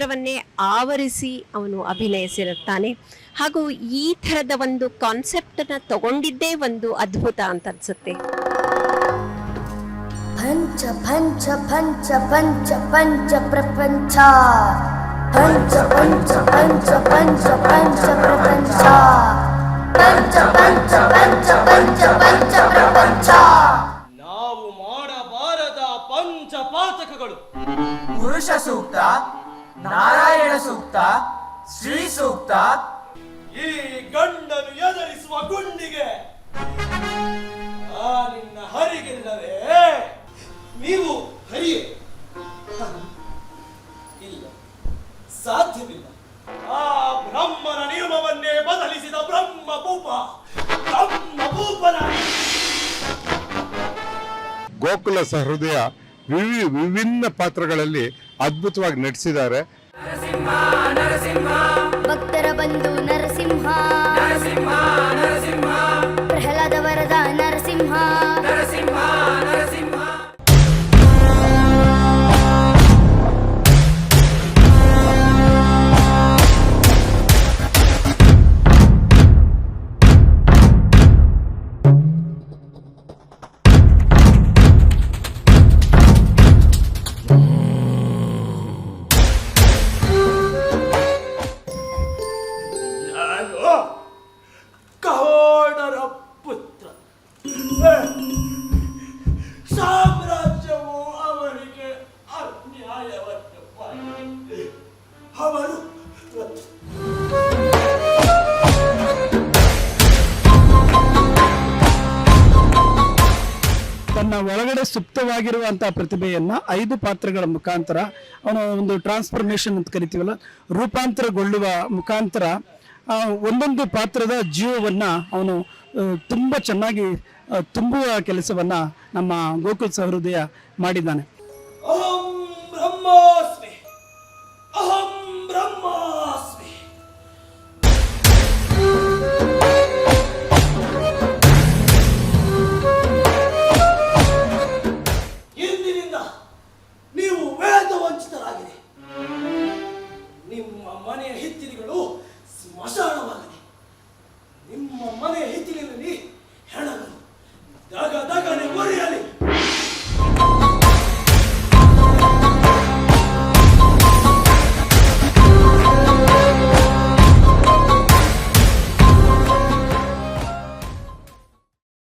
ಪಾತ್ರವನ್ನೇ ಆವರಿಸಿ ಅವನು ಅಭಿನಯಿಸಿರುತ್ತಾನೆ. ಹಾಗೂ ಈ ಥರದ ಒಂದು ಕಾನ್ಸೆಪ್ಟನ್ನು ತಗೊಂಡಿದ್ದೇ ಒಂದು ಅದ್ಭುತ ಅಂತ ಅನ್ಸುತ್ತೆ. ಪಂಚ ಪಂಚ ಪಂಚ ಪಂಚ ಪಂಚ ಪ್ರಪಂಚ. ಪಂಚ ಪಂಚ ಪಂಚ ಪಂಚ ಪಂಚ ಪ್ರಪಂಚ. ಪಂಚ ಪಂಚ ಪಂಚ ಪಂಚ ಪಂಚ ಪ್ರಪಂಚ. ನಾವು ಮಾಡಬಾರದ ಪಂಚಪಾತಕಗಳು. ಪುರುಷ ಸೂಕ್ತ ನಾರಾಯಣ ಸೂಕ್ತ ಶ್ರೀ ಸೂಕ್ತ. ಈ ಗಂಡನು ಎದುರಿಸುವ ಗುಂಡಿಗೆ ಆ ನಿನ್ನ ಹರಿಗಿಲ್ಲವೇ? ನೀವು ಹರಿಯೇ? ಇಲ್ಲ ಸಾಧ್ಯವಿಲ್ಲ. ಆ ಬ್ರಹ್ಮನ ನಿಯಮವನ್ನೇ ಬದಲಿಸಿದ ಬ್ರಹ್ಮ ಭೂಪ ಬ್ರಹ್ಮ ಭೂಪನ ಗೋಕುಲ ಸಹೃದಯ ವಿವಿ ವಿಭಿನ್ನ ಪಾತ್ರಗಳಲ್ಲಿ ಅದ್ಭುತವಾಗಿ ನಟಿಸಿದ್ದಾರೆ ಭಕ್ತರ ಬಂಧು ನರಸಿಂಹ. ಪ್ರಹ್ಲಾದ ವರದ ನರಸಿಂಹ. ಅವರು ತನ್ನ ಒಳಗಡೆ ಸುಪ್ತವಾಗಿರುವಂತಹ ಪ್ರತಿಭೆಯನ್ನ ಐದು ಪಾತ್ರಗಳ ಮುಖಾಂತರ ಅವನು ಒಂದು ಟ್ರಾನ್ಸ್ಫಾರ್ಮೇಶನ್ ಅಂತ ಕರಿತೀವಲ್ಲ, ರೂಪಾಂತರಗೊಳ್ಳುವ ಮುಖಾಂತರ ಒಂದೊಂದು ಪಾತ್ರದ ಜೀವವನ್ನ ಅವನು ತುಂಬಾ ಚೆನ್ನಾಗಿ ತುಂಬುವ ಕೆಲಸವನ್ನ ನಮ್ಮ ಗೋಕುಲ್ ಸಹೃದಯ ಮಾಡಿದ್ದಾನೆ.